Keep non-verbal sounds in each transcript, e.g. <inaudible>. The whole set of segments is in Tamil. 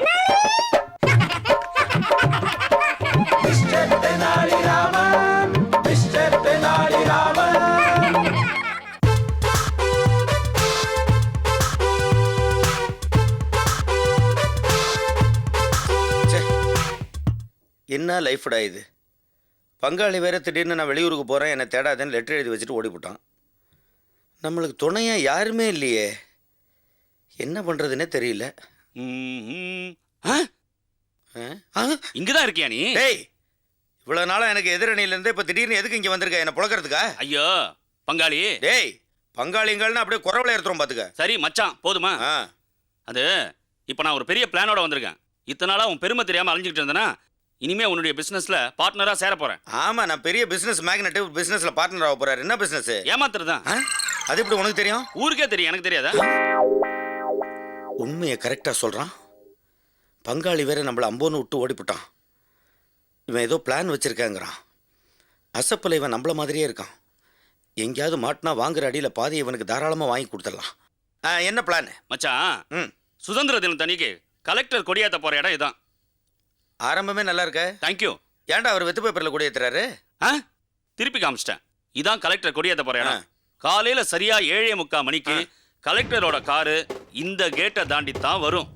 <laughs> என்ன லைஃப்டா இது? பங்காளி வேற திடீர்னு நான் வெளியூருக்கு போகிறேன் என்னை தேடாதேன்னு லெட்டர் எழுதி வச்சுட்டு ஓடிவிட்டான் நம்மளுக்கு துணையாக யாருமே இல்லையே. என்ன பண்ணுறதுன்னே தெரியல. இங்கதான் இருக்கியா நீ? டேய் இவ்வளோ நாளாக எனக்கு எதிரணியிலேருந்து இப்போ திடீர்னு எதுக்கு இங்கே வந்திருக்க? என்னை புழக்கிறதுக்கா ஐயோ பங்காளி. டேய் பங்காளிங்கள்னு அப்படியே குறவலை எடுத்துரும் பார்த்துக்க சரி மச்சான் போதுமா? அது இப்போ நான் ஒரு பெரிய பிளானோட வந்திருக்கேன். இத்தனை நாளா உன் பெருமை தெரியாம அழிஞ்சுக்கிட்டு இருந்தேனா இனிமே உன்னுடைய பிசினஸ்ல பார்ட்னரா சேர போறேன். ஆமாம் நான் பெரிய பிஸ்னஸ் மேக்னெட்டு பிஸ்னஸில் பார்ட்னர் ஆக போகிறாரு என்ன பிஸ்னஸ் ஏமாத்துறதுதான். அது எப்படி உனக்கு தெரியும்? ஊருக்கே தெரியும். எனக்கு தெரியாதா? உண்மையை கரெக்டாக சொல்கிறான் பங்காளி வேற நம்மளை அம்போன்னு விட்டு ஓடிப்புட்டான். இவன் ஏதோ பிளான் வச்சுருக்காங்கிறான். அசப்பில் இவன் நம்மள மாதிரியே இருக்கான். எங்கேயாவது மாட்டினா வாங்குற அடியில் பாதி இவனுக்கு தாராளமாக வாங்கி கொடுத்துடலாம். என்ன பிளான் மச்சான் ம். சுதந்திர தினம் தனிக்கு கலெக்டர் கொடியாத்த போற இடம் இதான். ஆரம்பமே நல்லா இருக்க. தேங்க்யூ ஏன்டா அவர் வெத்து பேப்பரில் கூட ஏத்துறாரு? ஆ? திருப்பி காமிச்சிட்டேன். இதான் கலெக்டர் கொடியாத்த போற இடம். காலையில சரியா ஏழே முக்கால் மணிக்கு. கலெக்டரோட காரு இந்த கேட்டை தாண்டி தான் வரும்.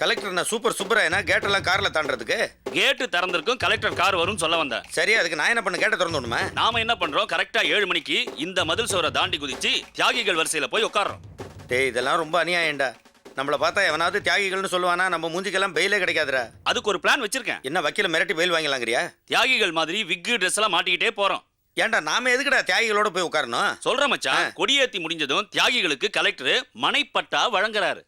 கலெக்டர் நான் சூப்பர் சூப்பராக கேட்டெல்லாம் காரில் தாண்டறதுக்கு. கேட்டு திறந்திருக்கும் கலெக்டர் கார் வரும்னு சொல்ல வந்தேன். சரி அதுக்கு நான் என்ன பண்ண கேட்டை திறந்து விடணுமா? நாம என்ன பண்றோம் கரெக்டா ஏழு மணிக்கு இந்த மதில் சோரை தாண்டி குதிச்சு தியாகிகள் வரிசையில போய் உட்கார்றோம். டேய் இதெல்லாம் ரொம்ப அநியாயம்டா. நம்மளை பார்த்தா எவனாவது தியாகிகள்னு சொல்லுவானா நம்ம மூஞ்சிக்கெல்லாம் பெயிலே கிடைக்காதுடா. அதுக்கு ஒரு பிளான் வச்சிருக்கேன். என்ன வக்கீல மிரட்டி பெயில் வாங்கலாங்கிறியா? தியாகிகள் மாதிரி விக்கு ட்ரெஸ் எல்லாம் மாட்டிக்கிட்டே போறோம். ஏன்டா நாம எதுக்குடா தியாகிகளோட போய் உட்காரணும்? சொல்றேன் மச்சான். கொடியேத்தி முடிஞ்சதும் தியாகிகளுக்கு கலெக்டர் மனைப்பட்டா வழங்குறாரு.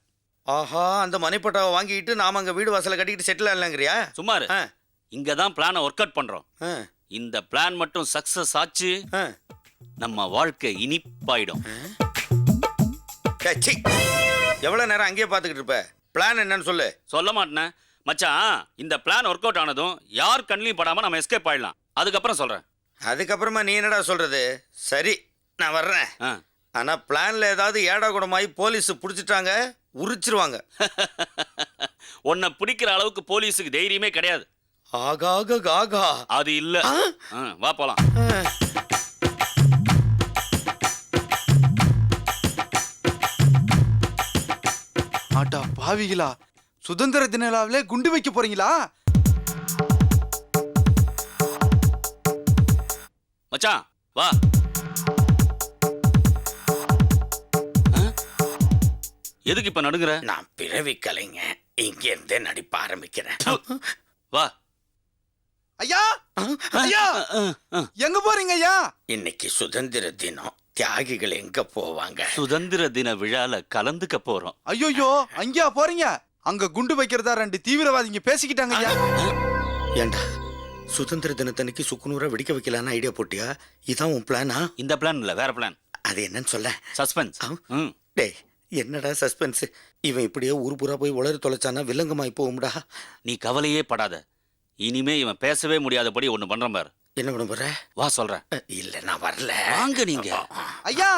ஆஹா அந்த மனைப்பட்டாவை வாங்கிட்டு நாம அங்க வீடு வாசலை கட்டிக்கிட்டு செட்டில் ஆகலாங்கிறியா? சுமார் இங்க தான் பிளானை ஒர்க் அவுட் பண்றோம். இந்த பிளான் மட்டும் சக்சஸ் ஆச்சு. நம்ம வாழ்க்கை இனிப்பாயிடும். எவ்வளவு நேரம் அங்கேயே பார்த்துக்கிட்டு இருப்ப? பிளான் என்னன்னு சொல்லு. சொல்ல மாட்டேன். மச்சான் இந்த பிளான் ஒர்க் அவுட் ஆனதும் யார் கண்ணிலையும் படாம நம்ம எஸ்கேப் ஆயிடலாம். அதுக்கப்புறம் சொல்றேன். அதுக்கப்புறமா நீ என்னடா சொல்றது? சரி நான் வர்றேன். ஆ. ஆனா பிளான்ல ஏதாவது ஏடா குடமாயி போலீஸ் பிடிச்சிட்டாங்க உரிச்சிருவாங்க. <laughs> உன்னை பிடிக்கிற அளவுக்கு போலீஸுக்கு தைரியமே கிடையாது. ஆகாக ஆகா அது இல்ல. ஆ? ஆ, வா போலாம். ஆட்டா பாவிகளா. சுதந்திர தின விழாவிலே குண்டு வைக்க போறீங்களா? மச்சான் வா? எதுக்கு இப்ப நடுங்குற? நான் பிறவி கலைங்க இங்க இருந்தே நடிப்ப ஆரம்பிக்கிறேன். வா. ஐயா! ஐயா. எங்க போறீங்க ஐயா? இன்னைக்கு சுதந்திர தினம். தியாகிகள் எங்க போவாங்க? சுதந்திர தின விழால கலந்துக்க போறோம். ஐயோயோ அங்கேயா போறீங்க? அங்க குண்டு வைக்கிறதா ரெண்டு தீவிரவாதிங்க பேசிக்கிட்டாங்க ஐயா. ஏண்டா? சுதந்திர தினத்தன்னைக்கு சுக்குநூறா வெடிக்க வைக்கலான்னு ஐடியா போட்டியா? இதான் உன் பிளானா இந்த பிளான் இல்ல வேற பிளான் அது என்னன்னு சொல்ல. சஸ்பென்ஸ். ம். டேய் என்னடா சஸ்பென்ஸ் இவன் இப்படியே ஊர் பூரா போய் உளறி தொலைச்சானா வில்லங்கமாய் போகும்டா. நீ கவலையே படாத. இனிமே இவன் பேசவே முடியாதபடி ஒண்ணு பண்றான் பாரு. என்ன பண்ண போற? வா சொல்றேன். இல்ல நான் வரல. வாங்க நீங்க. ஐயா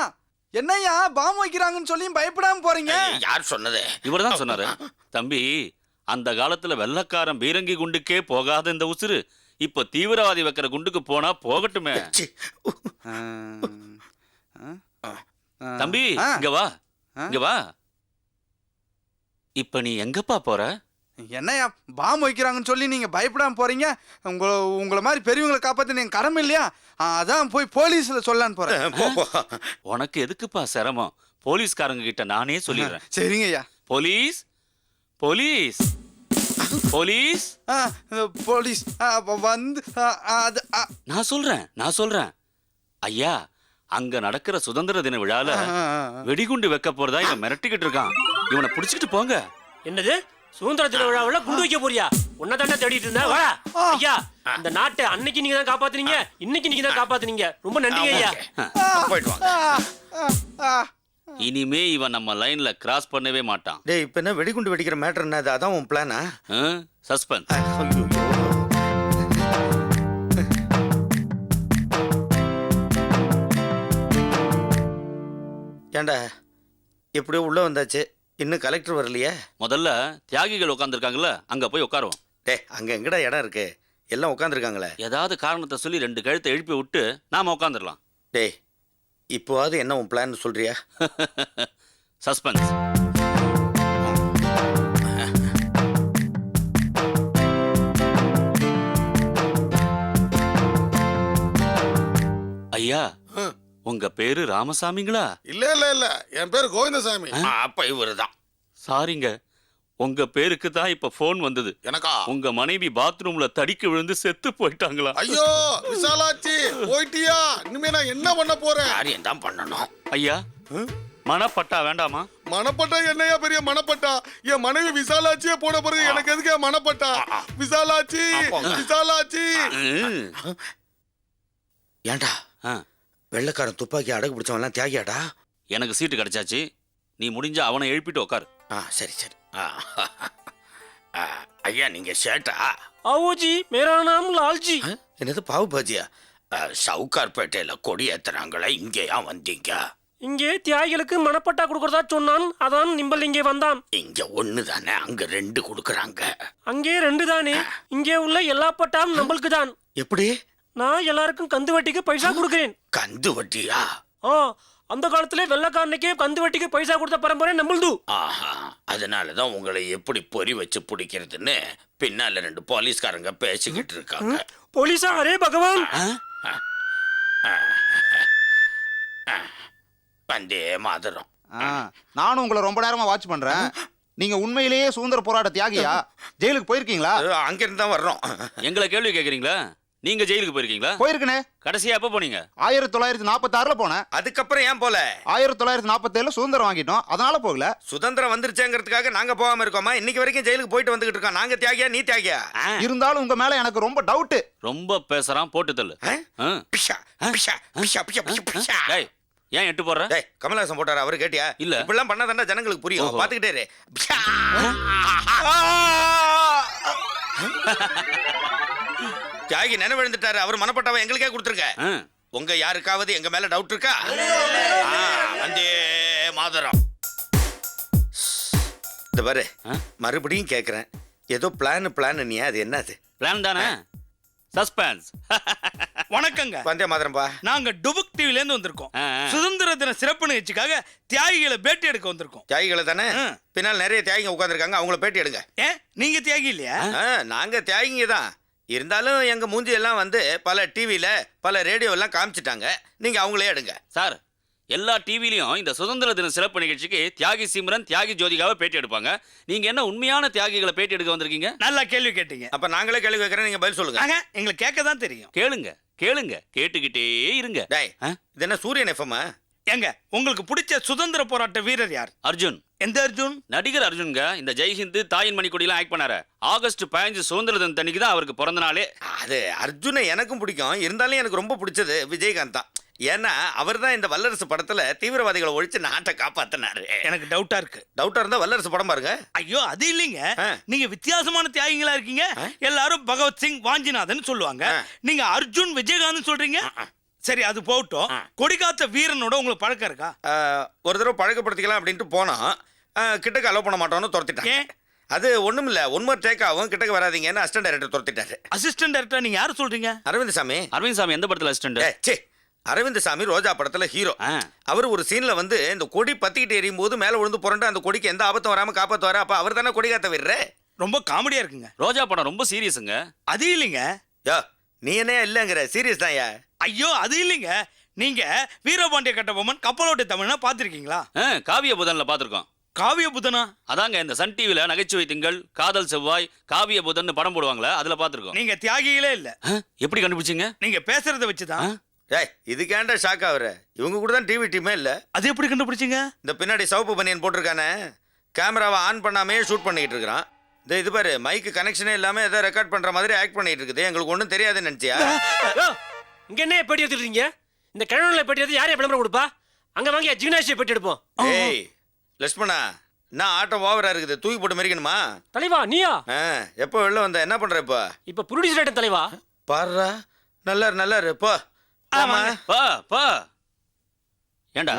என்னய்யா பாம்பு வைக்கிறாங்கன்னு சொல்லியும் பயப்படாம போறீங்க? யார் சொன்னது? இவர்தான் சொன்னாரு. தம்பி அந்த காலத்துல வெள்ளக்காரன் பீரங்கி குண்டுக்கே போகாத இந்த உசுரு இப்ப தீவிரவாதி வைக்கிற குண்டுக்கு போனா போகட்டுமே. தம்பி இங்க வா? இங்க வா. இப்ப நீ எங்கப்பா போற? என்னய்யா பாம்பு வைக்கிறாங்கன்னு சொல்லி நீங்க பயப்படாம போறீங்க? உங்களை உங்களை மாதிரி பெரியவங்களை காப்பாத்த நீங்க கடமை இல்லையா? அதான் போய் போலீஸ்ல சொல்லலான்னு போறேன். உனக்கு எதுக்குப்பா சிரமம்? போலீஸ்காரங்க கிட்ட நானே சொல்லிடுறேன். சரிங்க ஐயா போலீஸ் போலீஸ். போலீஸ்? ஆ, போலீஸ் ஆ, வந்து ஆ, அது ஆ, நான் சொல்றேன் நான் சொல்றேன். ஐயா அங்க நடக்கிற சுதந்திர தின விழால ஆ, ஆ. வெடிகுண்டு வைக்க போறதா இவன் மிரட்டிக்கிட்டு இருக்கான். இவனை புடிச்சுக்கிட்டு போங்க. என்னது? சுதந்திர தின விழாவுல குண்டு வைக்க போறியா? உன்னை தானே தேடிட்டு இருந்தேன். வாடா. ஐயா இந்த நாட்டை அன்னைக்கு நீங்க தான் காப்பாத்துனீங்க இன்னைக்கு நீங்க தான் காப்பாத்துனீங்க. ரொம்ப நன்றிங்க ஐயா. போயிட்டு வாங்க ஆ, ஆ, ஆ. இனிமே இவன் நம்ம லைன்ல கிராஸ் பண்ணவே மாட்டான். டேய் இப்ப என்ன வெடிகுண்டு வெடிக்கிற மேட்டர் என்ன அது? அதான் உன் பிளானா சஸ்பென்ஸ் ஏண்டா எப்படியோ உள்ள வந்தாச்சு. இன்னும் கலெக்டர் வரலையே? முதல்ல தியாகிகள் உட்காந்துருக்காங்கல்ல அங்க போய் உட்காருவோம். டே அங்க எங்கடா இடம் இருக்கு? எல்லாம் உட்காந்துருக்காங்களே ஏதாவது காரணத்தை சொல்லி ரெண்டு கழுத்தை எழுப்பி விட்டு நாம உட்காந்துடலாம் டேய் இப்போவாது என்ன உன் பிளான் சொல்றியா? சஸ்பென்ஸ் ஐயா. உங்க பேரு ராமசாமிங்களா? இல்ல இல்ல இல்ல. என் பேர் கோவிந்தசாமி. அப்ப இவரு தான் சாரிங்க உங்க பேருக்கு தான் இப்ப ஃபோன் வந்தது. எனக்கா? உங்க மனைவி பாத்ரூம்ல தடிக்க விழுந்து செத்து போயிட்டாங்களா? ஐயோ விசாலாச்சி போயிட்டியா? இனிமே நான் என்ன பண்ண போறேன்? காரியம் தான் பண்ணணும். ஐயா மனப்பட்டா வேண்டாமா? மணப்பட்டா என்னையா பெரிய மணப்பட்டா என் மனைவி விசாலாச்சியே போன பிறகு எனக்கு எதுக்கு மணப்பட்டா விசாலாச்சி விசாலாச்சி. ஆ, வெள்ளைக்காரன் துப்பாக்கி அடகு பிடிச்சவன்லாம் தியாகியாடா? எனக்கு சீட்டு கிடைச்சாச்சு. நீ முடிஞ்சா அவனை எழுப்பிட்டு உட்காரு ஆ சரி சரி. <laughs> ஐயா நீங்க ஷேட்டா आओ जी मेरा नाम लाल जी ஆ, என்னது பாவு பாஜியா ஆ, சவுகார்பேட்டையில கொடி ஏத்துறாங்களே இங்கேயா வந்தீங்க இங்கே தியாகிகளுக்கு மனப்பட்டா கொடுக்கறதா சொன்னான் அதான் நிம்பல் இங்கே வந்தான் இங்க ஒண்ணு தானே அங்க ரெண்டு கொடுக்குறாங்க அங்கே ரெண்டு தானே இங்கே உள்ள எல்லா பட்டாம் நம்மளுக்கு தான் எப்படி நான் எல்லாருக்கும் கந்து வட்டிக்கு பைசா கொடுக்கிறேன் கந்து வட்டியா ஆ அந்த காலத்திலே வெள்ளக்காரனுக்கே கந்து வட்டிக்கு பைசா கொடுத்த பரம்பரை நம்மளுது. ஆஹா அதனாலதான் உங்களை எப்படி பொறி வச்சு பிடிக்கிறதுன்னு பின்னால ரெண்டு போலீஸ்காரங்க பேசிக்கிட்டு இருக்காங்க. போலீஸா? அரே பகவான். வந்தே மாதரம். ஆ, நானும் உங்களை ரொம்ப நேரமா வாட்ச் பண்றேன். நீங்க உண்மையிலேயே சுதந்திர போராட்ட தியாகியா? <laughs> ஜெயிலுக்கு போயிருக்கீங்களா? அங்கிருந்து தான் வர்றோம். எங்களை கேள்வி கேக்குறீங்களா? நீங்க ஜெயிலுக்கு போயிருக்கீங்களா? போயிருக்கனே. கடைசியா எப்ப போனீங்க? ஆயிரத்தி தொள்ளாயிரத்தி நாற்பத்தி ஆறுல போனேன். அதுக்கப்புறம் ஏன் போல? ஆயிரத்தி தொள்ளாயிரத்தி நாற்பத்தி ஏழுல சுதந்திரம் வாங்கிட்டோம். அதனால போகல. சுதந்திரம் வந்துருச்சேங்கிறதுக்காக நாங்க போகாம இருக்கோமா? இன்னைக்கு வரைக்கும் ஜெயிலுக்கு போயிட்டு வந்துகிட்டு இருக்கோம். நாங்க தியாகியா நீ தியாகியா? இருந்தாலும் உங்க மேல எனக்கு ரொம்ப டவுட் ரொம்ப பேசுறான் போட்டு தள்ளு. பிஷா பிஷா பிஷா பிஷா பிஷா டேய் ஏன் எட்டு போடுற? டேய் கமலஹாசன் போட்டாரு? அவரு கேட்டியா? இல்ல. இப்படிலாம் பண்ணாதான்டா ஜனங்களுக்கு புரியும். பாத்துக்கிட்டே. தியாகி நினைவிழுந்துட்டாரு. அவர் மனப்பட்டவ எங்களுக்கே கொடுத்துருங்க ஆ, உங்க யாருக்காவது எங்க மேல டவுட் இருக்கா? வந்தே மாதரம். இந்த பாரு? மறுபடியும் கேக்குறேன். ஏதோ பிளான் பிளான் நீ அது என்னது? பிளான் தானே? சஸ்பென்ஸ் <laughs> வணக்கங்க. வந்தே மாதரம்பா நாங்க டுபுக் டிவில இருந்து வந்திருக்கோம். சுதந்திர தின சிறப்பு நிகழ்ச்சிக்காக தியாகிகளை பேட்டி எடுக்க வந்திருக்கோம். தியாகிகளை தானே. பின்னால் நிறைய தியாகிங்க உட்காந்துருக்காங்க அவங்கள பேட்டி எடுங்க. ஏன்? நீங்க தியாகி இல்லையா? நாங்க தியாகிங்க தான். இருந்தாலும் எங்க மூஞ்சி எல்லாம் வந்து பல டிவில பல ரேடியோ எல்லாம் காமிச்சிட்டாங்க. நீங்க அவங்களே எடுங்க. சார் எல்லா டிவிலையும் இந்த சுதந்திர தின சிறப்பு நிகழ்ச்சிக்கு தியாகி சிம்ரன் தியாகி ஜோதிகாவை பேட்டி எடுப்பாங்க. நீங்க என்ன உண்மையான தியாகிகளை பேட்டி எடுக்க வந்திருக்கீங்க? நல்லா கேள்வி கேட்டீங்க. அப்ப நாங்களே கேள்வி கேட்கறேன் நீங்க பதில் சொல்லுங்க. எங்களுக்கு கேட்க தான் தெரியும். கேளுங்க கேளுங்க கேட்டுக்கிட்டே இருங்க. டேய் ஆ? இது என்ன சூரியன் எஃப்எம் ஏங்க உங்களுக்கு பிடிச்ச சுதந்திர போராட்ட வீரர் யார்? அர்ஜுன். எந்த அர்ஜுன்? நடிகர் அர்ஜுன்ங்க இந்த ஜெய்ஹிந்த் தாயின் மணிக்கொடியெல்லாம் ஆக்ட் பண்ணாரு. ஆகஸ்ட் பதினஞ்சு சுதந்திர தினத்தன்னைக்கு தான் அவருக்கு பிறந்த நாளே. அது அர்ஜுனை எனக்கும் பிடிக்கும். இருந்தாலும் எனக்கு ரொம்ப பிடிச்சது விஜயகாந்த் தான். ஏன்னா அவர் தான் இந்த வல்லரசு படத்துல தீவிரவாதிகளை ஒழிச்சு நாட்டை காப்பாத்தினாரு. எனக்கு டவுட்டா இருக்கு. டவுட்டா இருந்தா வல்லரசு படம் பாருங்க. ஐயோ அது இல்லைங்க. நீங்க வித்தியாசமான தியாகிகளா இருக்கீங்க. எல்லாரும் பகவத் சிங் வாஞ்சிநாதன் சொல்லுவாங்க. நீங்க அர்ஜுன் விஜயகாந்த் சொல்றீங்க? சரி அது போகட்டும். கொடிகாத்த வீரனோட உங்களுக்கு பழக்கம் இருக்கா? ஒரு தடவை பழக்கப்படுத்திக்கலாம் அப்படின்ட்டு போனோம் ஆ, கிட்டக்க அலோவ் பண்ண மாட்டோம்னு துரத்திட்டாங்க ஏன்? அது ஒண்ணும் இல்ல ஒன் மோர் டேக் ஆகும். கிட்டக்க வராதீங்கன்னு அசிஸ்டன்ட் டைரக்டர் துரத்திட்டாரு அசிஸ்டன்ட் டைரக்டர் நீங்க யாரு சொல்றீங்க? அரவிந்த் சாமி. அரவிந்த் சாமி எந்த படத்துல அசிஸ்டன்ட் ச்சே. அரவிந்த் சாமி ரோஜா படத்துல ஹீரோ ஆ. அவர் ஒரு சீன்ல வந்து இந்த கொடி பத்திக்கிட்டு எரியும் போது மேல விழுந்து புரண்டு அந்த கொடிக்கு எந்த ஆபத்தும் வராம காப்பாத்துவாரு? அப்ப அவர் தானே கொடி காத்த விடுற ரொம்ப காமெடியா இருக்குங்க. ரோஜா படம் ரொம்ப சீரியஸுங்க அது இல்லைங்க. யோ நீ என்ன இல்லங்கிற? சீரியஸ் தான் ஐயோ அது இல்லைங்க. நீங்க வீரபாண்டிய கட்டபொம்மன் கப்பலோட்டை தமிழ்னா பார்த்திருக்கீங்களா? ஆ, காவிய புதன்ல பாத்திருக்கோம் காவிய புதனா அதாங்க இந்த சன் டிவில நகைச்சுவை திங்கள் காதல் செவ்வாய் காவிய புதன் படம் போடுவாங்களே அதுல பாத்திருக்கோம் நீங்க தியாகிகளே இல்ல. எப்படி கண்டுபிடிச்சீங்க? நீங்க பேசுறத வச்சுதான். ஏய் இதுக்கேண்டா ஷாக் ஆகுற. இவங்க கூட தான் டிவி டீமே இல்ல. அது எப்படி கண்டுபிடிச்சீங்க? இந்த பின்னாடி சிவப்பு பனியன் போட்டிருக்கானே. கேமராவை ஆன் பண்ணாமே ஷூட் பண்ணிக்கிட்டு இருக்கிறான். இந்த இது பாரு மைக்கு கனெக்ஷனே இல்லாம ஏதோ ரெக்கார்ட் பண்ற மாதிரி ஆக்ட் பண்ணிட்டு இருக்குது. எங்களுக்கு ஒன்றும் தெரியாதுன்னு நினைச்சியா? இங்க என்ன பேட்டி எடுத்துட்டு இந்த கிழவனில் பேட்டி எடுத்து யாரையா விளம்பரம் கொடுப்பா? அங்க வாங்க ஜிக்னாஷியை பேட்டி எடுப்போம். ஏய் லட்சுமணா நான் ஆட்டம் ஓவரா இருக்குது? தூக்கி போட்டு மறிக்கணுமா தலைவா நீயா? ஆ எப்போ வெளில வந்த? என்ன பண்ற இப்போ? இப்ப ப்ரொடியூசர் தலைவா. பாருடா நல்லா நல்லா இரு போ ஆமா பா பா. ஏண்டா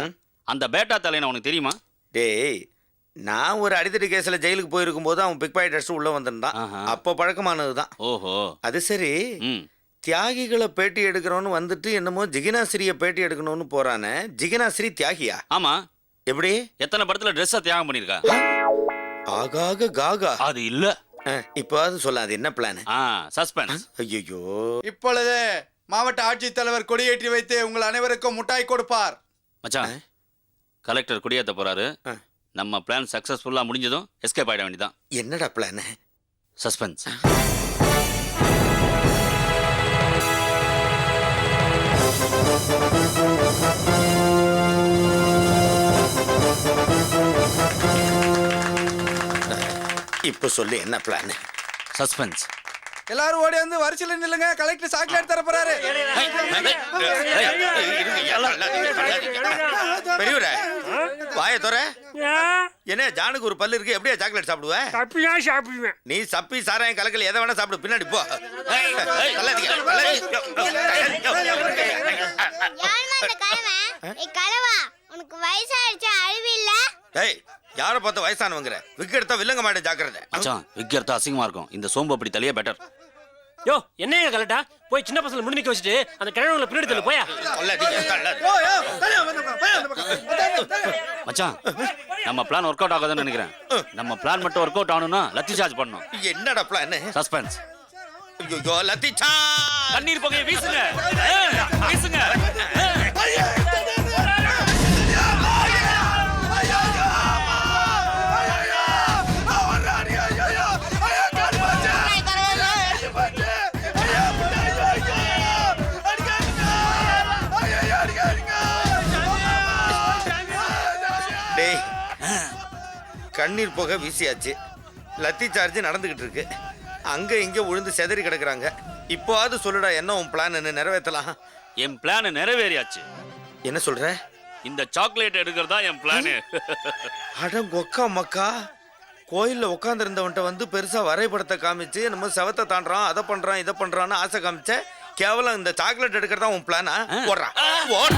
அந்த பேட்டா தலைனா உனக்கு தெரியுமா? டேய் நான் ஒரு அடித்தடி கேஸில் ஜெயிலுக்கு போயிருக்கும் போது அவன் பிக் பாக்கெட் அடிச்சு உள்ளே வந்திருந்தான். அப்போ பழக்கமானது தான் ஓஹோ. அது சரி. ம். தியாகிகளை பேட்டி எடுக்கிறோன்னு வந்துட்டு என்னமோ ஜிகினாசிரியை பேட்டி எடுக்கணும்னு போறானே. ஜிகினாசிரி தியாகியா? ஆமா. எப்படி? எத்தனை படத்துல ட்ரெஸ்ஸை தியாகம் பண்ணிருக்கா ஆகாக காகா. அது இல்ல. இப்போது சொல்ல அது என்ன பிளான் ஆ சஸ்பென்ஸ் ஐயோ இப்பொழுது மாவட்ட ஆட்சித்தலைவர் கொடியேற்றி வைத்து உங்கள் அனைவருக்கும் முட்டாய் கொடுப்பார். மச்சான் கலெக்டர் குடியேத்த போறாரு. ஆ. நம்ம பிளான் சக்சஸ்ஃபுல்லா முடிஞ்சதும் எஸ்கேப் ஆயிட வேண்டியதான் என்னடா பிளான் சஸ்பென்ஸ் இப்போ சொல்லு என்ன பிளான் சஸ்பென்ஸ் எல்லாரும் ஓடி வந்து வரிசையில் நில்லுங்க கலெக்டர் சாக்லேட் தர போறாரு பெரியவரே வாய தோற என்ன ஜானுக்கு ஒரு பல்லு இருக்கு எப்படியா சாக்லேட் சாப்பிடுவ தப்பிதான் சாப்பிடுவேன் நீ சப்பி சாராயம் கலக்கல் எதை வேணா சாப்பிடு பின்னாடி போ உனக்கு வயசாயிடுச்சு அழிவில்ல யாரை பார்த்து வயசானவங்கிற? விக்கு எடுத்தா வில்லங்க மாட்டேன் ஜாக்கிரதை. மச்சான் விக்கிறதா அசிங்கமா இருக்கும். இந்த சோம்பு அப்படி தலையே பெட்டர் யோ என்னையா கலட்டா? போய் சின்ன பசங்களை முன்னாடி நிக்க வச்சுட்டு அந்த கிழவங்களை பின்னாடி தள்ளு போயா. மச்சான் நம்ம பிளான் ஒர்க் அவுட் ஆகாதுன்னு நினைக்கிறேன். நம்ம பிளான் மட்டும் ஒர்க் அவுட் ஆகணும்னா லத்தி சார்ஜ் பண்ணணும். என்னடா பிளான் சஸ்பென்ஸ் ஐயோ லத்திச்சா தண்ணீர் புகையை வீசுங்க. வீசுங்க. கண்ணீர் புகை வீசியாச்சு. லத்தி சார்ஜ் நடந்துகிட்டு இருக்கு. அங்க இங்க விழுந்து செதறி கிடக்குறாங்க. இப்போவாது சொல்லுடா என்ன உன் பிளான் நிறைவேற்றலாம். என் பிளான் நிறைவேறியாச்சு. என்ன சொல்ற? இந்த சாக்லேட் எடுக்கிறதா என் பிளானு அட கொக்கா மக்கா. கோயில்ல உட்காந்துருந்தவன்ட்ட வந்து பெருசா வரைபடத்தை காமிச்சு நம்ம செவத்தை தாண்டுறான் அதை பண்றான் இதை பண்றான்னு ஆசை காமிச்ச கேவலம் இந்த சாக்லேட் எடுக்கிறதா உன் பிளானா ஓடுறா ஓடு